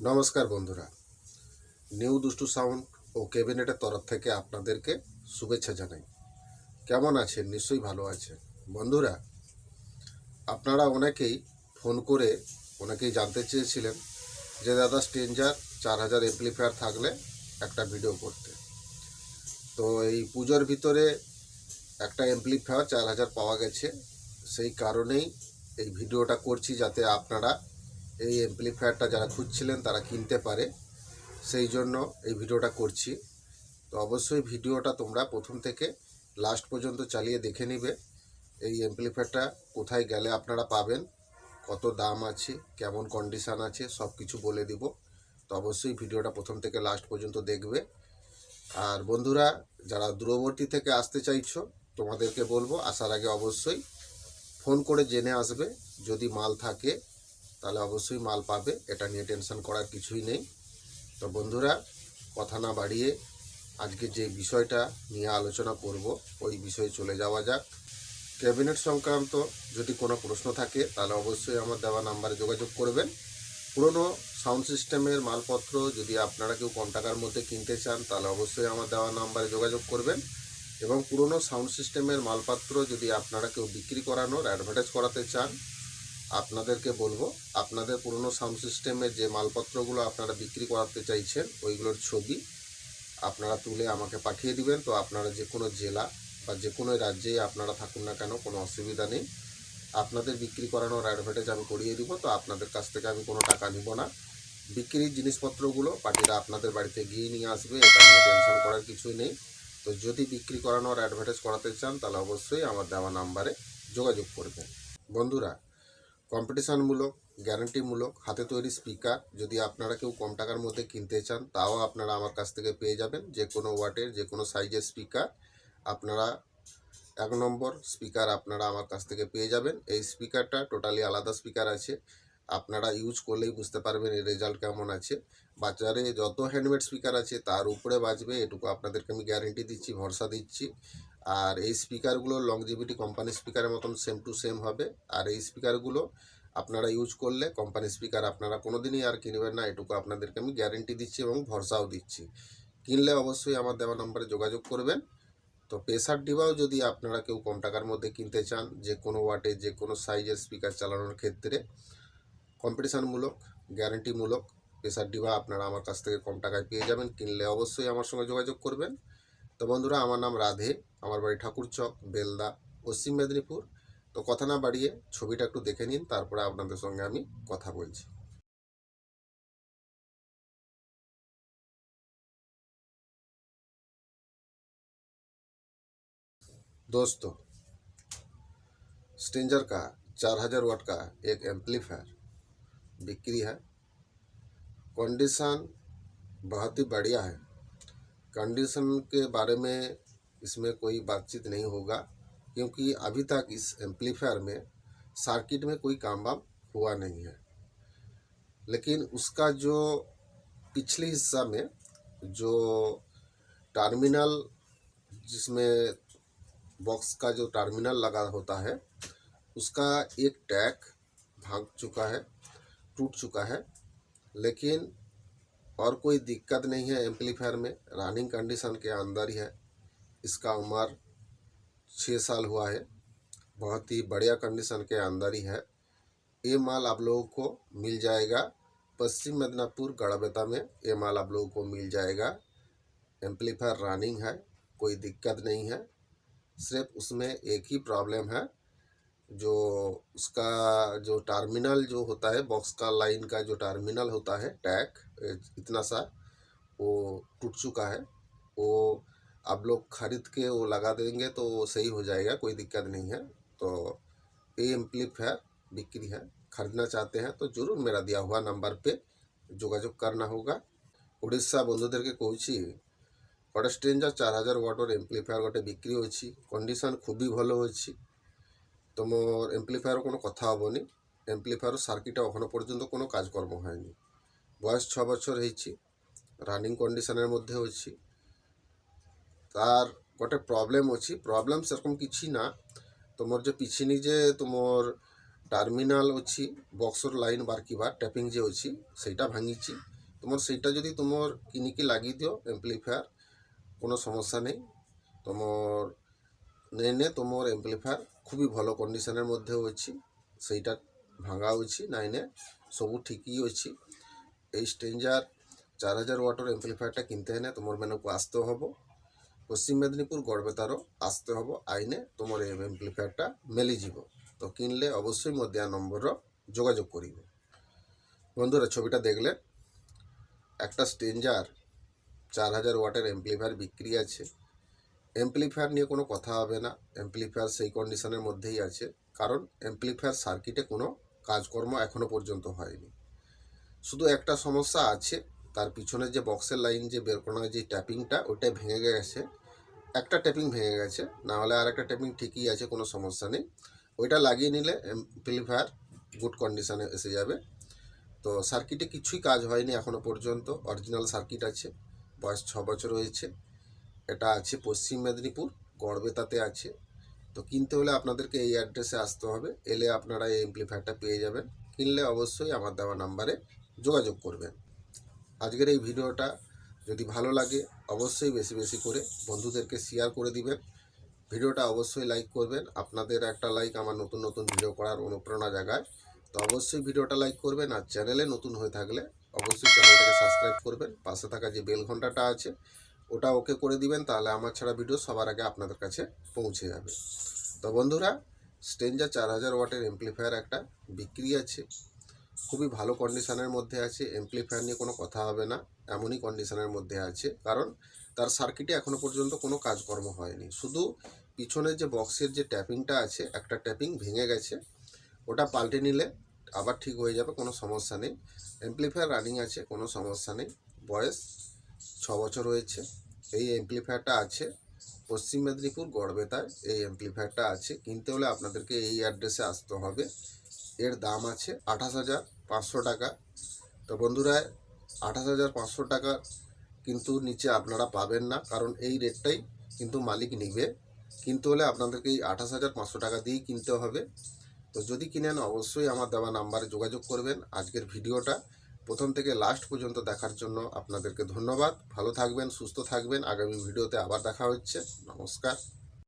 নমস্কার বন্ধুরা। নিউ দুষ্টু সাউন্ড ও ক্যাবিনেটের তরফ থেকে আপনাদেরকে শুভেচ্ছা জানাই। কেমন আছেন? নিশ্চয়ই ভালো আছেন। বন্ধুরা, আপনারা অনেকেই ফোন করে অনেকেই জানতে চেয়েছিলেন যে, দাদা স্ট্রেঞ্জার চার হাজার এমপ্লিফায়ার থাকলে একটা ভিডিও করতে। তো এই পুজোর ভিতরে একটা এমপ্লিফায়ার চার হাজার পাওয়া গেছে। সেই কারণেই এই ভিডিওটা করছি যাতে আপনারা এই এমপ্লিফায়ারটা যারা খুঁজছিলেন তারা কিনতে পারে। সেই জন্য এই ভিডিওটা করছি। তো অবশ্যই ভিডিওটা তোমরা প্রথম থেকে লাস্ট পর্যন্ত চালিয়ে দেখে নিবে। এই এমপ্লিফায়ারটা কোথায় গেলে আপনারা পাবেন, কত দাম আছে, কেমন কন্ডিশান আছে সব কিছু বলে দিব। তো অবশ্যই ভিডিওটা প্রথম থেকে লাস্ট পর্যন্ত দেখবে। আর বন্ধুরা, যারা দূরবর্তী থেকে আসতে চাইছো, তোমাদেরকে বলব, আসার আগে অবশ্যই ফোন করে জেনে আসবে। যদি মাল থাকে তাহলে অবশ্যই মাল পাবে, এটা নিয়ে টেনশন করার কিছুই নেই। তো বন্ধুরা, কথা না বাড়িয়ে আজকে যে বিষয়টা নিয়ে আলোচনা করব, ওই বিষয়ে চলে যাওয়া যাক। ক্যাবিনেট সংক্রান্ত যদি কোনো প্রশ্ন থাকে, তাহলে অবশ্যই আমার দেওয়া নাম্বারে যোগাযোগ করবেন। পুরনো সাউন্ড সিস্টেমের মালপত্র যদি আপনারা কেউ কম টাকার মধ্যে কিনতে চান, তাহলে অবশ্যই আমার দেওয়া নাম্বারে যোগাযোগ করবেন। এবং পুরনো সাউন্ড সিস্টেমের মালপত্র যদি আপনারা কেউ বিক্রি করানোর অ্যাডভার্টাইজ করাতে চান আপনাদেরকে বলব, আপনাদের পুরনো সাউন্ড সিস্টেমের যে মালপত্রগুলো আপনারা বিক্রি করাতে চাইছেন, ওইগুলোর ছবি আপনারা তুলে আমাকে পাঠিয়ে দিবেন। তো আপনারা যে কোনো জেলা বা যে কোনো রাজ্যেই আপনারা থাকুন না কেন, কোনো অসুবিধা নেই। আপনাদের বিক্রি করানোর অ্যাডভার্টাইজ আমি করিয়ে দিব, তো আপনাদের কাছ থেকে আমি কোনো টাকা নিব না। বিক্রির জিনিসপত্রগুলো পার্টিরা আপনাদের বাড়িতে গিয়ে নিয়ে আসবে, এটা নিয়ে টেনশন করার কিছুই নেই। তো যদি বিক্রি করানোর অ্যাডভার্টাইজ করাতে চান, তাহলে অবশ্যই আমার দেওয়া নাম্বারে যোগাযোগ করবেন। বন্ধুরা কম্পিটিশনমূলক, গ্যারান্টিমূলক, হাতে তৈরি স্পিকার, যদি আপনারা কেউ কম টাকার মধ্যে কিনতে চান, তাও আপনারা আমার কাছ থেকে পেয়ে যাবেন যে কোনো ওয়াটের যে কোনো সাইজের স্পিকার। আপনারা এক নম্বর স্পিকার আপনারা আমার কাছ থেকে পেয়ে যাবেন। এই স্পিকারটা টোটালি আলাদা স্পিকার আছে। আপনারা ইউজ করলেই বুঝতে পারবেন এর রেজাল্ট কেমন আছে। বাজারে যত হ্যান্ডমেড স্পিকার আছে, তার উপরে বাজবে, এটুকু আপনাদেরকে আমি গ্যারেন্টি দিচ্ছি, ভরসা দিচ্ছি। আর এই স্পিকারগুলো লংজিভিটি কোম্পানি স্পিকারের মতন সেম টু সেম হবে। আর এই স্পিকারগুলো আপনারা ইউজ করলে কোম্পানি স্পিকার আপনারা কোনো দিনই আর কিনবেন না, এটুকু আপনাদেরকে আমি গ্যারেন্টি দিচ্ছি এবং ভরসাও দিচ্ছি। কিনলে অবশ্যই আমার দেওয়া নম্বরে যোগাযোগ করবেন। তো প্রেসার ডিবাও যদি আপনারা কেউ কম টাকার মধ্যে কিনতে চান যে কোনো ওয়াটে যে কোনো সাইজের স্পিকার চালানোর ক্ষেত্রে কম্পিটিশানমূলক গ্যারেন্টিমূলক প্রেসার ডিবা আপনারা আমার কাছ থেকে কম টাকায় পেয়ে যাবেন কিনলে অবশ্যই আমার সঙ্গে যোগাযোগ করবেন তো বন্ধুরা আমার নাম রাধে আমার বাড়ি ঠাকুরচক বেলদা পশ্চিম মেদিনীপুর তো কথা না বাড়িয়ে ছবিটা একটু দেখে নিন তারপরে আপনাদের সঙ্গে আমি কথা বলছি दोस्तों स्टेंजर का चार हजार वाट का एक एम्पलीफायर बिक्री है। कंडीशन बहुत ही बढ़िया है। कंडीशन के बारे में इसमें कोई बातचीत नहीं होगा, क्योंकि अभी तक इस एम्पलीफायर में सर्किट में कोई काम वाम हुआ नहीं है। लेकिन उसका जो पिछले हिस्सा में जो टर्मिनल जिसमें बॉक्स का जो टर्मिनल लगा होता है, उसका एक टैग भाग चुका है। टूट चुका है, लेकिन और कोई दिक्कत नहीं है एम्पलीफायर में। रनिंग कंडीशन के अंदर ही है। इसका उम्र छः साल हुआ है। बहुत ही बढ़िया कंडीशन के अंदर ही है। ये माल आप लोगों को मिल जाएगा पश्चिम मिदनापुर गढ़बेता में। ये माल आप लोगों को मिल जाएगा। एम्पलीफायर रनिंग है, कोई दिक्कत नहीं है। सिर्फ़ उसमें एक ही प्रॉब्लम है। जो उसका जो टर्मिनल जो होता है बॉक्स का लाइन का जो टर्मिनल होता है टैग इतना सा, वो टूट चुका है। वो आप लोग खरीद के वो लगा देंगे तो वो सही हो जाएगा, कोई दिक्कत नहीं है। तो ये एम्प्लिप है, बिक्री है। खरीदना चाहते हैं तो ज़रूर मेरा दिया हुआ नंबर पे जोगाजोग करना होगा। ওড়িশা বন্ধুদেরকে কইছি হট স্ট্রেঞ্জার चार हज़ार वाटर এমপ্লিফায়ার গোটে बिक्री होंडीसन खूब ही भलो হয়েছি তোমার অ্যাম্পলিফায়ারও কোনো কথা হবনি। এমপ্লিফায়ার সার্কিটটা এখনও পর্যন্ত কোনো কাজকর্ম হয়নি। বয়স ছ বছর হয়েছি রানিং কন্ডিশনের মধ্যে হয়েছি। তার গোটে প্রবলেম অছি প্রবলেম সেরকম কিছু না। তোমার যে পিছিনি যে তোমার টার্মিনাল অছি বক্সর লাইন বারকিবার ট্যাপিং যে অছি সেইটা ভাঙিছি। তোমার সেইটা যদি তোমার কিনিকি লাগি দিও এমপ্লিফায়ার কোনো সমস্যা নেই। তোমার নেই নে তোমার এমপ্লিফায়ার খুবই ভালো কন্ডিশনের মধ্যে হয়েছি। সেইটা ভাঙা হয়েছি নাইনে সবু ঠিকই হয়েছি। এই স্টেঞ্জার চার হাজার ওয়াটার এমপ্লিফায়ারটা কিনতে এনে তোমার মানে মেনকু আসতে হব। পশ্চিম মেদিনীপুর গড়বেতারও আসতে হব, আইনে তোমার এই এমপ্লিফায়ারটা মেলি যাব তো কিনলে অবশ্যই মো দেওয়া নম্বরর যোগাযোগ করিব। বন্ধুরা, ছবিটা দেখলে একটা স্টেঞ্জার চার হাজার ওয়াটের এমপ্লিফায়ার বিক্রি আছে। এমপ্লিফায়ার নিয়ে কোনো কথা হবে না। এমপ্লিফায়ার সেই কন্ডিশনের মধ্যেই আছে। কারণ এমপ্লিফায়ার সার্কিটে কোনো কাজকর্ম এখনও পর্যন্ত হয়নি। শুধু একটা সমস্যা আছে, তার পিছনে যে বক্সের লাইন যে বের করানো যে ট্যাপিংটা ওইটা ভেঙে গেছে। একটা ট্যাপিং ভেঙে গেছে, না হলে আর একটা ট্যাপিং ঠিকই আছে, কোনো সমস্যা নেই। ওইটা লাগিয়ে নিলে এমপ্লিফায়ার গুড কন্ডিশনে এসে যাবে। তো সার্কিটে কিছুই কাজ হয়নি এখনও পর্যন্ত। অরিজিনাল সার্কিট আছে, বয়স ছ বছর হয়েছে। এটা আছে পশ্চিম মেদিনীপুর, গড়বেতাতে আছে। তো কিনতে হলে আপনাদেরকে এই অ্যাড্রেসে আসতে হবে, এলে আপনারা এই এমপ্লিফায়ারটা পেয়ে যাবেন। কিনলে অবশ্যই আমার দেওয়া নাম্বারে যোগাযোগ করবেন। আজকের এই ভিডিওটা যদি ভালো লাগে, অবশ্যই বেশি বেশি করে বন্ধুদেরকে শেয়ার করে দিবেন। ভিডিওটা অবশ্যই লাইক করবেন। আপনাদের একটা লাইক আমার নতুন নতুন ভিডিও করার অনুপ্রেরণা জাগায়। তো অবশ্যই ভিডিওটা লাইক করবেন আর চ্যানেলে নতুন হয়ে থাকলে অবশ্যই চ্যানেলটাকে সাবস্ক্রাইব করবেন। পাশে থাকা যে বেল ঘন্টাটা আছে ওটা ওকে করে দিবেন, তাহলে আমার ছাড়া ভিডিও সবার আগে আপনাদের কাছে পৌঁছে যাবে। তো বন্ধুরা স্টেঞ্জার চার হাজার ওয়াটের এমপ্লিফায়ার একটা বিক্রি আছে। খুবই ভালো কন্ডিশনের মধ্যে আছে। এমপ্লিফায়ার নিয়ে কোনো কথা হবে না, এমনই কন্ডিশনের মধ্যে আছে। কারণ তার সার্কিটে এখনও পর্যন্ত কোনো কাজকর্ম হয়নি। শুধু পিছনের যে বক্সের যে ট্যাপিংটা আছে, একটা ট্যাপিং ভেঙে গেছে। ওটা পাল্টে নিলে আবার ঠিক হয়ে যাবে, কোনো সমস্যা নেই। এমপ্লিফায়ার রানিং আছে, কোনো সমস্যা নেই। বয়স ছ বছর হয়েছে। এই এমপ্লিফায়ারটা আছে। পশ্চিম মেদিনীপুর গড়বেতায় এই এমপ্লিফায়ারটা আছে। কিনতে হলে আপনাদেরকে এই অ্যাড্রেসে আসতে হবে। এর দাম আছে আঠাশ হাজার পাঁচশো টাকা। তো বন্ধুরা, আঠাশ হাজার পাঁচশো টাকা কিন্তু নিচে আপনারা পাবেন না। কারণ এই রেটটাই কিন্তু মালিক নিবে। কিনতে হলে আপনাদেরকে এই আঠাশ হাজার পাঁচশো টাকা দিয়েই কিনতে হবে। তো যদি কিনেন, অবশ্যই আমার দেওয়া নাম্বারে যোগাযোগ করবেন। আজকের ভিডিওটা প্রথম থেকে লাস্ট পর্যন্ত দেখার জন্য আপনাদেরকে ধন্যবাদ। ভালো থাকবেন, সুস্থ থাকবেন। আগামী ভিডিওতে আবার দেখা হচ্ছে। নমস্কার।